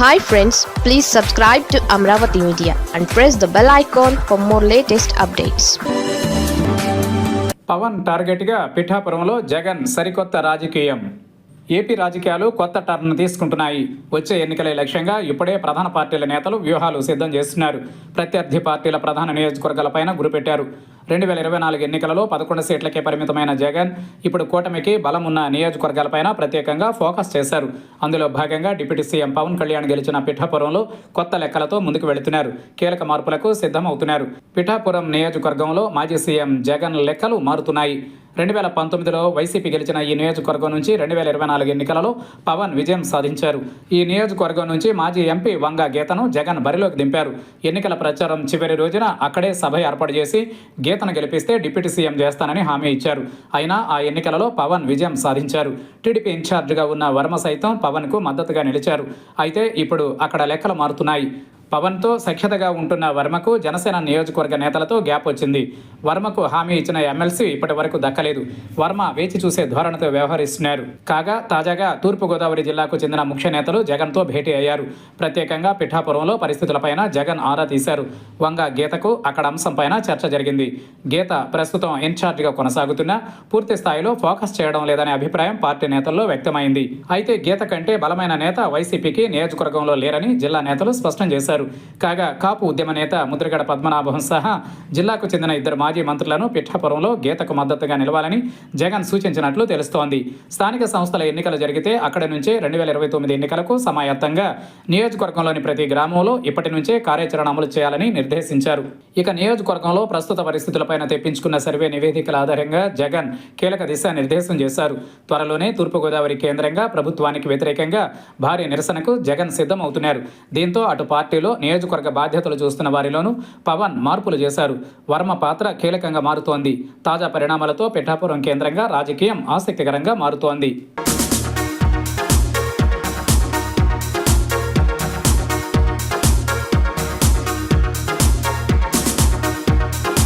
Hi friends please subscribe to Amaravati media and press the bell icon for more latest updates Pawan టార్గెట్గా పిఠాపురంలో జగన్ సరికొత్త రాజకీయం. AP రాజకీయాలు కొత్త టర్న్ తీసుకుంటున్నాయి. వచ్చే ఎన్నికలే లక్ష్యంగా ఇప్పుడే ప్రధాన పార్టీల నేతలు వ్యూహాలు సిద్ధం చేస్తున్నారు. ప్రత్యర్థి పార్టీల ప్రధాన నియోజకవర్గాలపైన గురిపెట్టారు రెండు వేల ఇరవై నాలుగు ఎన్నికలలో పదకొండు సీట్లకే పరిమితమైన జగన్ ఇప్పుడు కూటమికి బలం ఉన్న నియోజకవర్గాలపైన ప్రత్యేకంగా ఫోకస్ చేశారు. అందులో భాగంగా డిప్యూటీ సీఎం పవన్ కళ్యాణ్ గెలిచిన పిఠాపురంలో కొత్త లెక్కలతో ముందుకు వెళుతున్నారు. కీలక మార్పులకు సిద్ధమవుతున్నారు. పిఠాపురం నియోజకవర్గంలో మాజీ సీఎం జగన్ లెక్కలు మారుతున్నాయి. రెండు వేల పంతొమ్మిదిలో వైసీపీ గెలిచిన ఈ నియోజకవర్గం నుంచి రెండు వేల ఇరవై నాలుగు ఎన్నికలలో పవన్ విజయం సాధించారు. ఈ నియోజకవర్గం నుంచి మాజీ ఎంపీ వంగ గీతను జగన్ బరిలోకి దింపారు. ఎన్నికల ప్రచారం చివరి రోజున అక్కడే సభ ఏర్పాటు చేసి గీతను గెలిపిస్తే డిప్యూటీ సీఎం చేస్తానని హామీ ఇచ్చారు. అయినా ఆ ఎన్నికలలో పవన్ విజయం సాధించారు. టీడీపీ ఇన్ఛార్జిగా ఉన్న వర్మ సైతం పవన్కు మద్దతుగా నిలిచారు. అయితే ఇప్పుడు అక్కడ లెక్కలు మారుతున్నాయి. పవన్తో సఖ్యతగా ఉంటున్న వర్మకు జనసేన నియోజకవర్గ నేతలతో గ్యాప్ వచ్చింది. వర్మకు హామీ ఇచ్చిన ఎమ్మెల్సీ ఇప్పటి వరకు దక్కలేదు. వర్మ వేచి చూసే ధోరణితో వ్యవహరిస్తున్నారు. కాగా తాజాగా తూర్పుగోదావరి జిల్లాకు చెందిన ముఖ్య నేతలు జగన్తో భేటీ అయ్యారు. ప్రత్యేకంగా పిఠాపురంలో పరిస్థితులపైన జగన్ ఆరా తీశారు. వంగ గీతకు అక్కడ అంశంపైన చర్చ జరిగింది. గీత ప్రస్తుతం ఇన్ఛార్జిగా కొనసాగుతున్నా పూర్తి స్థాయిలో ఫోకస్ చేయడం లేదనే అభిప్రాయం పార్టీ నేతల్లో వ్యక్తమైంది. అయితే గీత కంటే బలమైన నేత వైసీపీకి నియోజకవర్గంలో లేరని జిల్లా నేతలు స్పష్టం చేశారు. కాగా కాపు ఉద్యమ నేత ముద్రగడ పద్మనాభం సహా జిల్లాకు చెందిన ఇద్దరు మాజీ మంత్రులను పిఠాపురంలో గీతకు మద్దతుగా నిలవాలని జగన్ సూచించినట్లు తెలుస్తోంది. స్థానిక సంస్థల ఎన్నికలు జరిగితే అక్కడి నుంచే రెండు వేల ఇరవై తొమ్మిది ఎన్నికలకు సమాయత్తంగా నియోజకవర్గంలోని ప్రతి గ్రామంలో ఇప్పటి నుంచే కార్యాచరణ అమలు చేయాలని నిర్దేశించారు. ఇక నియోజకవర్గంలో ప్రస్తుత పరిస్థితులపైన తెప్పించుకున్న సర్వే నివేదికల ఆధారంగా జగన్ కీలక దిశా నిర్దేశం చేశారు. త్వరలోనే తూర్పుగోదావరి కేంద్రంగా ప్రభుత్వానికి వ్యతిరేకంగా భారీ నిరసనకు జగన్ సిద్ధమవుతున్నారు. దీంతో అటు పార్టీలో నియోజకవర్గ బాధ్యతలు చూస్తున్న వారిలోనూ పవన్ మార్పులు చేశారు. వర్మ పాత్ర కీలకంగా మారుతోంది. తాజా పరిణామాలతో పిఠాపురం కేంద్రంగా రాజకీయం ఆసక్తికరంగా మారుతోంది.